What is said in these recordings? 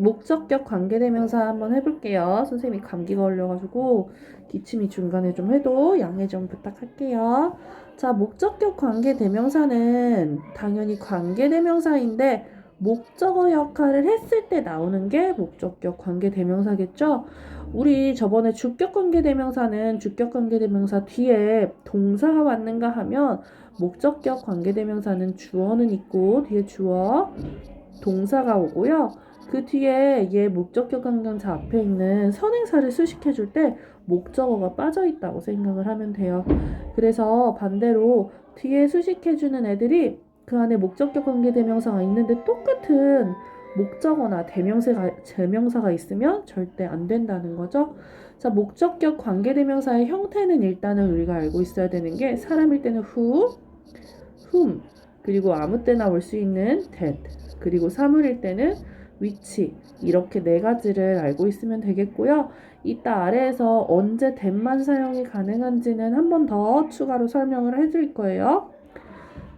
목적격 관계대명사 한번 해볼게요. 선생님이 감기 걸려가지고 기침이 중간에 좀 해도 양해 좀 부탁할게요. 자, 목적격 관계대명사는 당연히 관계대명사인데 목적어 역할을 했을 때 나오는 게 목적격 관계대명사겠죠? 우리 저번에 주격 관계대명사는 주격 관계대명사 뒤에 동사가 왔는가 하면 목적격 관계대명사는 주어는 있고 뒤에 주어 동사가 오고요. 그 뒤에 얘 목적격 관계대명사 앞에 있는 선행사를 수식해 줄 때 목적어가 빠져 있다고 생각을 하면 돼요. 그래서 반대로 뒤에 수식해 주는 애들이 그 안에 목적격 관계 대명사가 있는데 똑같은 목적어나 대명사가 대명사가 있으면 절대 안 된다는 거죠. 자, 목적격 관계 대명사의 형태는 일단은 우리가 알고 있어야 되는 게 사람일 때는 who, whom, 그리고 아무 때나 올 수 있는 that, 그리고 사물일 때는 which 이렇게 네 가지를 알고 있으면 되겠고요. 이따 아래에서 언제 that만 사용이 가능한지는 한 번 더 추가로 설명을 해드릴 거예요.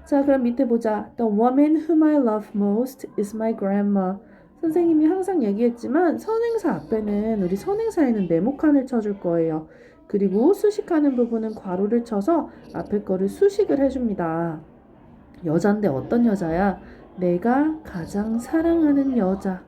자, 그럼 밑에 보자. The woman whom I love most is my grandma. 선생님이 항상 얘기했지만 선행사 앞에는 우리 선행사에는 네모칸을 쳐줄 거예요. 그리고 수식하는 부분은 괄호를 쳐서 앞에 거를 수식을 해줍니다. 여잔데 어떤 여자야? 내가 가장 사랑하는 여자.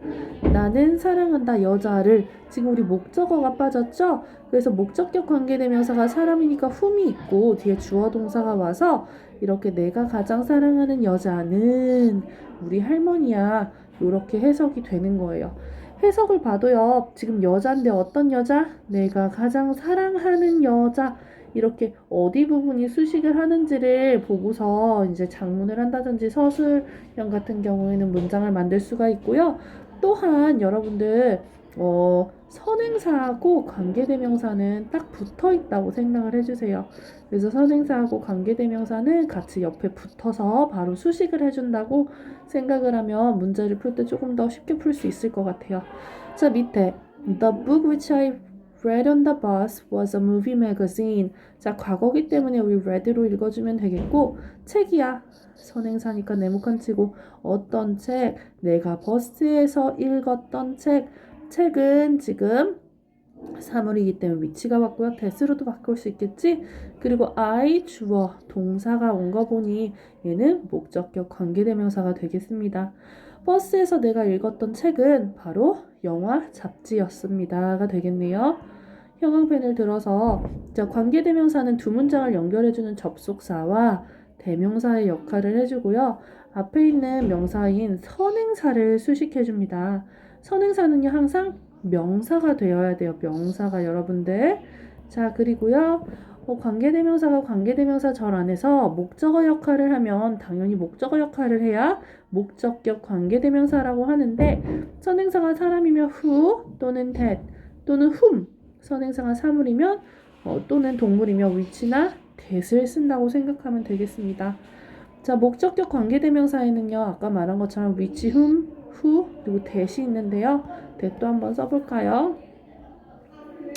나는 사랑한다 여자를. 지금 우리 목적어가 빠졌죠? 그래서 목적격 관계대명사가 사람이니까 whom이 있고 뒤에 주어 동사가 와서 이렇게 내가 가장 사랑하는 여자는 우리 할머니야. 이렇게 해석이 되는 거예요. 해석을 봐도요. 지금 여자인데 어떤 여자? 내가 가장 사랑하는 여자. 이렇게 어디 부분이 수식을 하는지를 보고서 이제 장문을 한다든지 서술형 같은 경우에는 문장을 만들 수가 있고요. 또한 여러분들 어, 선행사하고 관계대명사는 딱 붙어 있다고 생각을 해주세요. 그래서 선행사하고 관계대명사는 같이 옆에 붙어서 바로 수식을 해준다고 생각을 하면 문제를 풀 때 조금 더 쉽게 풀 수 있을 것 같아요. 자, 밑에 The book which I read on the bus was a movie magazine. 자, 과거기 때문에 우리 read로 읽어주면 되겠고 책이야. 선행사니까 네모칸 치고 어떤 책? 내가 버스에서 읽었던 책. 책은 지금 사물이기 때문에 위치가 바꾸요. 대수로도 바꿀 수 있겠지? 그리고 I 주어 동사가 온 거 보니 얘는 목적격 관계대명사가 되겠습니다. 버스에서 내가 읽었던 책은 바로 영화 잡지였습니다가 되겠네요. 형광펜을 들어서 자, 관계대명사는 두 문장을 연결해주는 접속사와 대명사의 역할을 해주고요. 앞에 있는 명사인 선행사를 수식해줍니다. 선행사는요 항상 명사가 되어야 돼요. 명사가 여러분들. 자 그리고요. 어, 관계대명사가 관계대명사 절 안에서 목적어 역할을 하면 당연히 목적어 역할을 해야 목적격 관계대명사라고 하는데 선행사가 사람이면 who 또는 that 또는 whom 선행사가 사물이면 어, 또는 동물이면 which나 that을 쓴다고 생각하면 되겠습니다. 자 목적격 관계대명사에는요 아까 말한 것처럼 which, whom, who 그리고 that이 있는데요. that도 한번 써볼까요?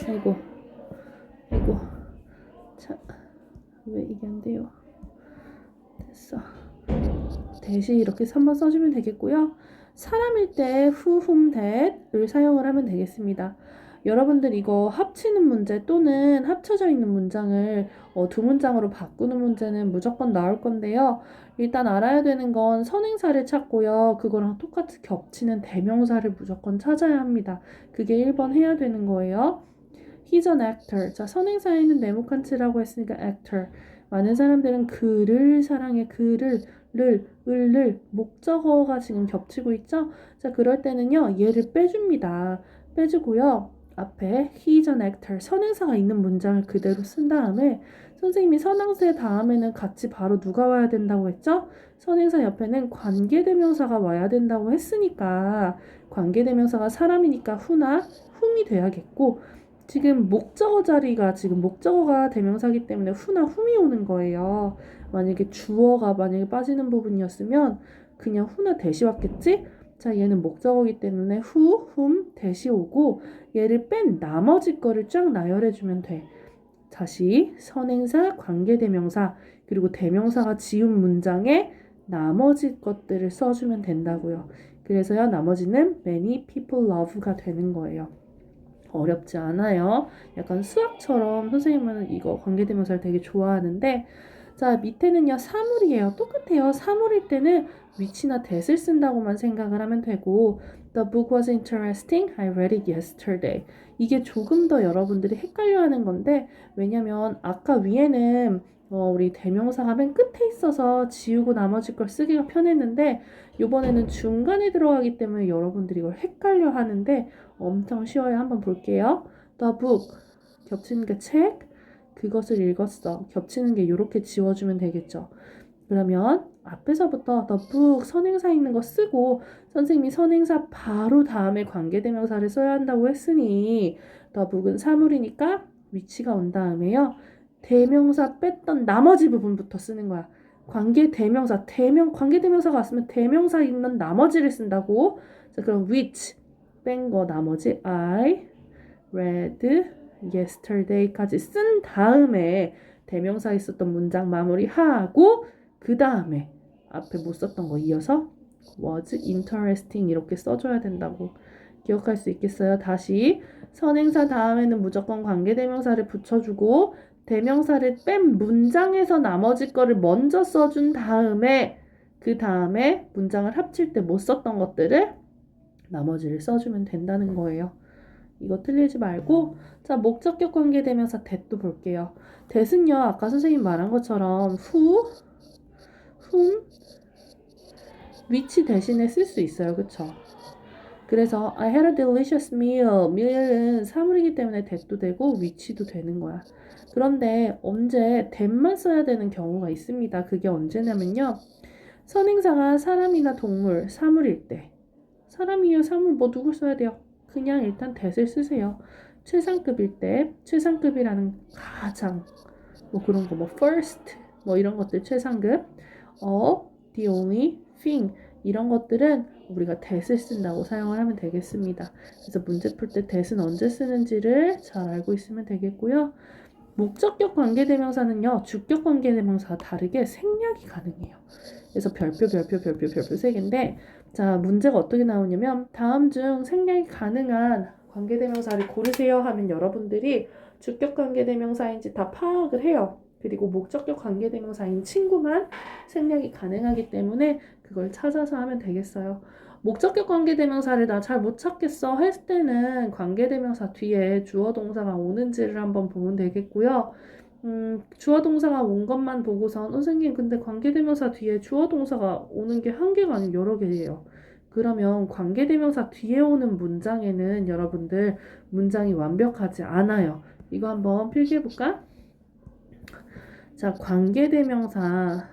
아이고 아이고 자, 왜 이게 안 돼요? 됐어. 대시 이렇게 3번 써주면 되겠고요. 사람일 때 who, whom, that을 사용을 하면 되겠습니다. 여러분들 이거 합치는 문제 또는 합쳐져 있는 문장을 어, 두 문장으로 바꾸는 문제는 무조건 나올 건데요. 일단 알아야 되는 건 선행사를 찾고요. 그거랑 똑같이 겹치는 대명사를 무조건 찾아야 합니다. 그게 1번 해야 되는 거예요. He's an actor. 자, 선행사에는 네모칸 치라고 했으니까 actor. 많은 사람들은 그를 사랑해 그를 를, 을 를 목적어가 지금 겹치고 있죠? 자, 그럴 때는요. 얘를 빼줍니다. 빼주고요. 앞에 he's an actor 선행사가 있는 문장을 그대로 쓴 다음에 선생님이 선행사 다음에는 같이 바로 누가 와야 된다고 했죠? 선행사 옆에는 관계대명사가 와야 된다고 했으니까 관계대명사가 사람이니까 who나 whom이 돼야겠고 지금 목적어 자리가 지금 목적어가 대명사기 때문에 who나 whom이 오는 거예요. 만약에 주어가 만약에 빠지는 부분이었으면 그냥 who나 that이 왔겠지? 자, 얘는 목적어기 때문에 who, whom, that이 오고 얘를 뺀 나머지 거를 쫙 나열해 주면 돼. 다시 선행사, 관계대명사, 그리고 대명사가 지운 문장에 나머지 것들을 써주면 된다고요. 그래서요, 나머지는 many people love가 되는 거예요. 어렵지 않아요. 약간 수학처럼 선생님은 이거 관계대명사를 되게 좋아하는데 자 밑에는요 사물이에요. 똑같아요. 사물일 때는 위치나 that을 쓴다고만 생각을 하면 되고 The book was interesting. I read it yesterday. 이게 조금 더 여러분들이 헷갈려하는 건데 왜냐면 아까 위에는 어, 우리 대명사가 맨 끝에 있어서 지우고 나머지 걸 쓰기가 편했는데 이번에는 중간에 들어가기 때문에 여러분들이 이걸 헷갈려 하는데 엄청 쉬워요. 한번 볼게요. The book 겹치는 게 책, 그것을 읽었어. 겹치는 게 이렇게 지워주면 되겠죠. 그러면 앞에서부터 book 선행사 있는 거 쓰고 선생님이 선행사 바로 다음에 관계대명사를 써야 한다고 했으니 book은 사물이니까 위치가 온 다음에요. 대명사 뺐던 나머지 부분부터 쓰는 거야. 관계 대명사, 대명 관계 대명사가 왔으면 대명사 있는 나머지를 쓴다고. 자, 그럼 which 뺀 거 나머지 I read yesterday까지 쓴 다음에 대명사 있었던 문장 마무리하고 그 다음에 앞에 못 썼던 거 이어서 was interesting 이렇게 써줘야 된다고 기억할 수 있겠어요? 다시 선행사 다음에는 무조건 관계대명사를 붙여주고 대명사를 뺀 문장에서 나머지 거를 먼저 써준 다음에 그 다음에 문장을 합칠 때 못 썼던 것들을 나머지를 써주면 된다는 거예요. 이거 틀리지 말고 자 목적격 관계대명사 that도 볼게요. that은요 아까 선생님 말한 것처럼 who, whom, which 대신에 쓸 수 있어요. 그쵸? 그래서 I had a delicious meal. meal은 사물이기 때문에 that도 되고 which도 되는 거야. 그런데 언제 that만 써야 되는 경우가 있습니다. 그게 언제냐면요. 선행사가 사람이나 동물, 사물일 때. 사람이에요, 사물 뭐 누굴 써야 돼요? 그냥 일단 that을 쓰세요. 최상급일 때 최상급이라는 가장 뭐 그런 거 뭐 first 뭐 이런 것들 최상급 어 the only thing 이런 것들은 우리가 that을 쓴다고 사용을 하면 되겠습니다. 그래서 문제 풀때 that은 언제 쓰는지를 잘 알고 있으면 되겠고요. 목적격 관계대명사는요, 주격 관계대명사와 다르게 생략이 가능해요. 그래서 별표, 별표, 별표, 별표 세 개인데, 자, 문제가 어떻게 나오냐면, 다음 중 생략이 가능한 관계대명사를 고르세요 하면 여러분들이 주격 관계대명사인지 다 파악을 해요. 그리고 목적격 관계대명사인 친구만 생략이 가능하기 때문에 그걸 찾아서 하면 되겠어요. 목적격 관계대명사를 나 잘 못 찾겠어 했을 때는 관계대명사 뒤에 주어 동사가 오는지를 한번 보면 되겠고요. 음, 주어 동사가 온 것만 보고선 선생님 근데 관계대명사 뒤에 주어 동사가 오는 게 한 개가 아니고 여러 개예요. 그러면 관계대명사 뒤에 오는 문장에는 여러분들 문장이 완벽하지 않아요. 이거 한번 필기해 볼까? 자, 관계대명사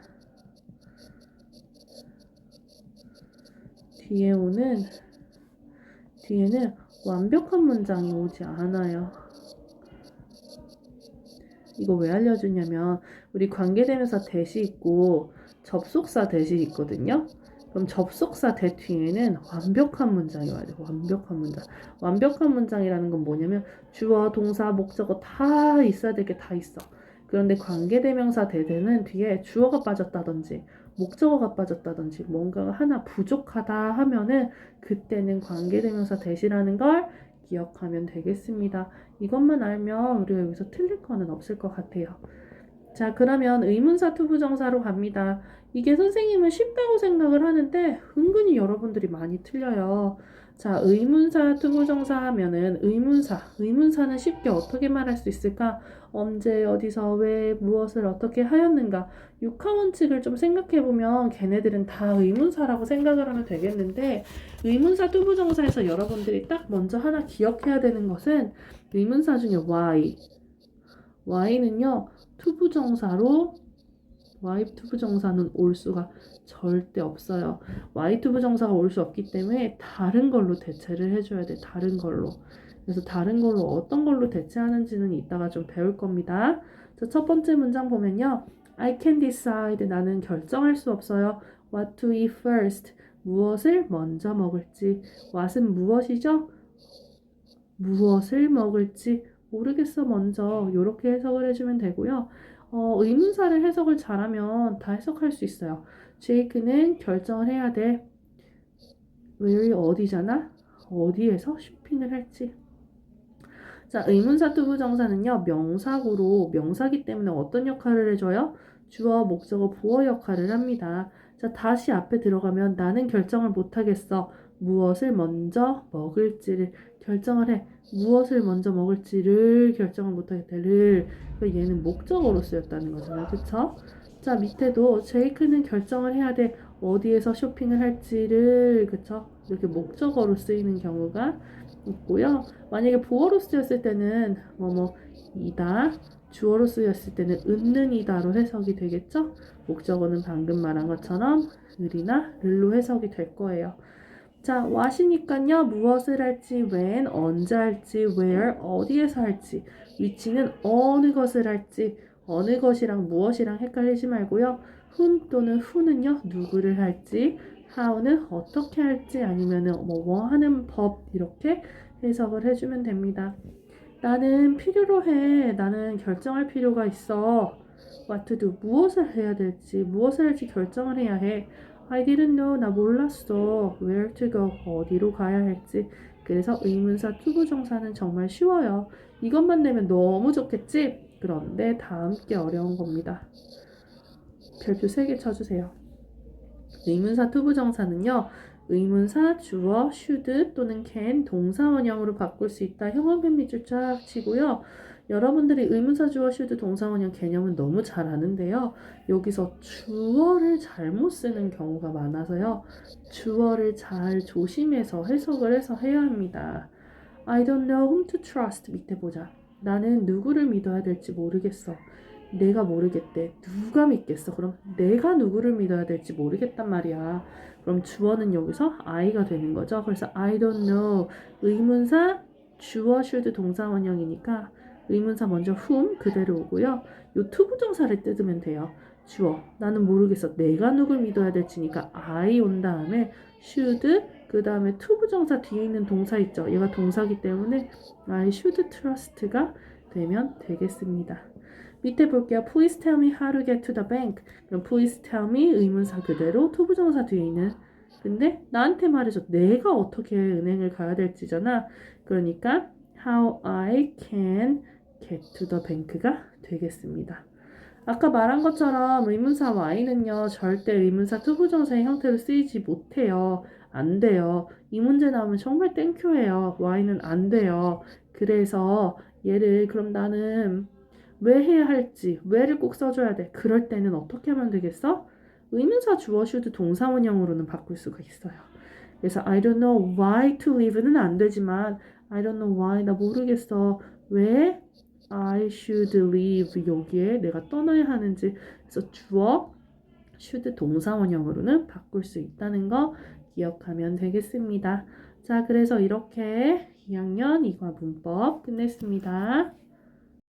뒤에 오는 뒤에는 완벽한 문장이 오지 않아요. 이거 왜 알려주냐면 우리 관계대명사 대시 있고 접속사 대시 있거든요. 그럼 접속사 대 뒤에는 완벽한 문장이 와야 돼요. 완벽한 문장. 완벽한 문장이라는 건 뭐냐면 주어, 동사, 목적어 다 있어야 될 게 다 있어. 그런데 관계대명사 대대는 뒤에 주어가 빠졌다든지 목적어가 빠졌다든지 뭔가가 하나 부족하다 하면은 그때는 관계대명사 대시라는 걸 기억하면 되겠습니다. 이것만 알면 우리가 여기서 틀릴 거는 없을 것 같아요. 자, 그러면 의문사 투부정사로 갑니다. 이게 선생님은 쉽다고 생각을 하는데 은근히 여러분들이 많이 틀려요. 자, 의문사 투부정사 하면은 의문사, 의문사는 쉽게 어떻게 말할 수 있을까? 언제, 어디서, 왜, 무엇을 어떻게 하였는가? 육하 원칙을 좀 생각해 보면 걔네들은 다 의문사라고 생각을 하면 되겠는데 의문사 투부정사에서 여러분들이 딱 먼저 하나 기억해야 되는 것은 의문사 중에 y, y는요 투부정사로 y 투부정사는 올 수가 절대 없어요. y 투부정사가 올 수 없기 때문에 다른 걸로 대체를 해줘야 돼. 다른 걸로. 그래서 다른 걸로 어떤 걸로 대체하는지는 이따가 좀 배울 겁니다. 자, 첫 번째 문장 보면요. I can decide. 나는 결정할 수 없어요. What to eat first. 무엇을 먼저 먹을지. what은 무엇이죠? 무엇을 먹을지 모르겠어 먼저 이렇게 해석을 해주면 되고요. 어, 의문사를 해석을 잘하면 다 해석할 수 있어요. 제이크는 결정을 해야 돼. where이 어디잖아? 어디에서 쇼핑을 할지. 자, 의문사 투부정사는요, 명사구로, 명사기 때문에 어떤 역할을 해줘요? 주어, 목적어, 보어 역할을 합니다. 자, 다시 앞에 들어가면 나는 결정을 못하겠어. 무엇을 먼저 먹을지를 결정을 해. 무엇을 먼저 먹을지를 결정을 못하겠다 를. 그러니까 얘는 목적어로 쓰였다는 거잖아요. 그쵸? 자, 밑에도 제이크는 결정을 해야 돼. 어디에서 쇼핑을 할지를, 그쵸? 이렇게 목적어로 쓰이는 경우가 있고요. 만약에 보어로 쓰였을 때는 뭐뭐 이다, 주어로 쓰였을 때는 은는 이다로 해석이 되겠죠? 목적어는 방금 말한 것처럼 을이나 을로 해석이 될 거예요. 자, what이니까요. 무엇을 할지, when, 언제 할지, where, 어디에서 할지, 위치는 어느 것을 할지, 어느 것이랑 무엇이랑 헷갈리지 말고요. whom 또는 who는요, 누구를 할지, how는 어떻게 할지, 아니면은 뭐, 뭐 하는 법, 이렇게 해석을 해주면 됩니다. 나는 필요로 해. 나는 결정할 필요가 있어. What to do. 무엇을 해야 될지, 무엇을 할지 결정을 해야 해. I didn't know. 나 몰랐어. Where to go. 어디로 가야 할지. 그래서 의문사 투부정사는 정말 쉬워요. 이것만 내면 너무 좋겠지? 그런데 다음 게 어려운 겁니다. 별표 3개 쳐주세요. 의문사 투부정사는요. 의문사 주어 should 또는 can 동사 원형으로 바꿀 수 있다. 형언편 밑줄 쫙 치고요. 여러분들이 의문사 주어 should 동사 원형 개념은 너무 잘 아는데요. 여기서 주어를 잘못 쓰는 경우가 많아서요. 주어를 잘 조심해서 해석을 해서 해야 합니다. I don't know whom to trust 밑에 보자. 나는 누구를 믿어야 될지 모르겠어. 내가 모르겠대. 누가 믿겠어? 그럼 내가 누구를 믿어야 될지 모르겠단 말이야. 그럼 주어는 여기서 I가 되는 거죠. 그래서 I don't know 의문사 주어 should 동사 원형이니까 의문사 먼저 whom 그대로 오고요. 요 투부정사를 뜯으면 돼요. 주어 나는 모르겠어. 내가 누굴 믿어야 될지니까 I 온 다음에 should 그 다음에 투부정사 뒤에 있는 동사 있죠. 얘가 동사기 때문에 I should trust가 되면 되겠습니다. 밑에 볼게요. Please tell me how to get to the bank. 그럼 please tell me 의문사 그대로 투부정사 뒤에 있는 근데 나한테 말해줘. 내가 어떻게 은행을 가야 될지잖아. 그러니까 how I can get to the bank가 되겠습니다. 아까 말한 것처럼 의문사 y는요 절대 의문사 투부정사의 형태로 쓰이지 못해요. 안 돼요. 이 문제 나오면 정말 땡큐예요. y는 안 돼요. 그래서 얘를 그럼 나는 왜 해야 할지, 왜를 꼭 써줘야 돼. 그럴 때는 어떻게 하면 되겠어? 의문사 주어 should 동사 원형으로는 바꿀 수가 있어요. 그래서 I don't know why to leave는 안 되지만 I don't know why 나 모르겠어. 왜 I should leave 여기에 내가 떠나야 하는지 그래서 주어 should 동사 원형으로는 바꿀 수 있다는 거 기억하면 되겠습니다. 자, 그래서 이렇게 2학년 이과 문법 끝냈습니다.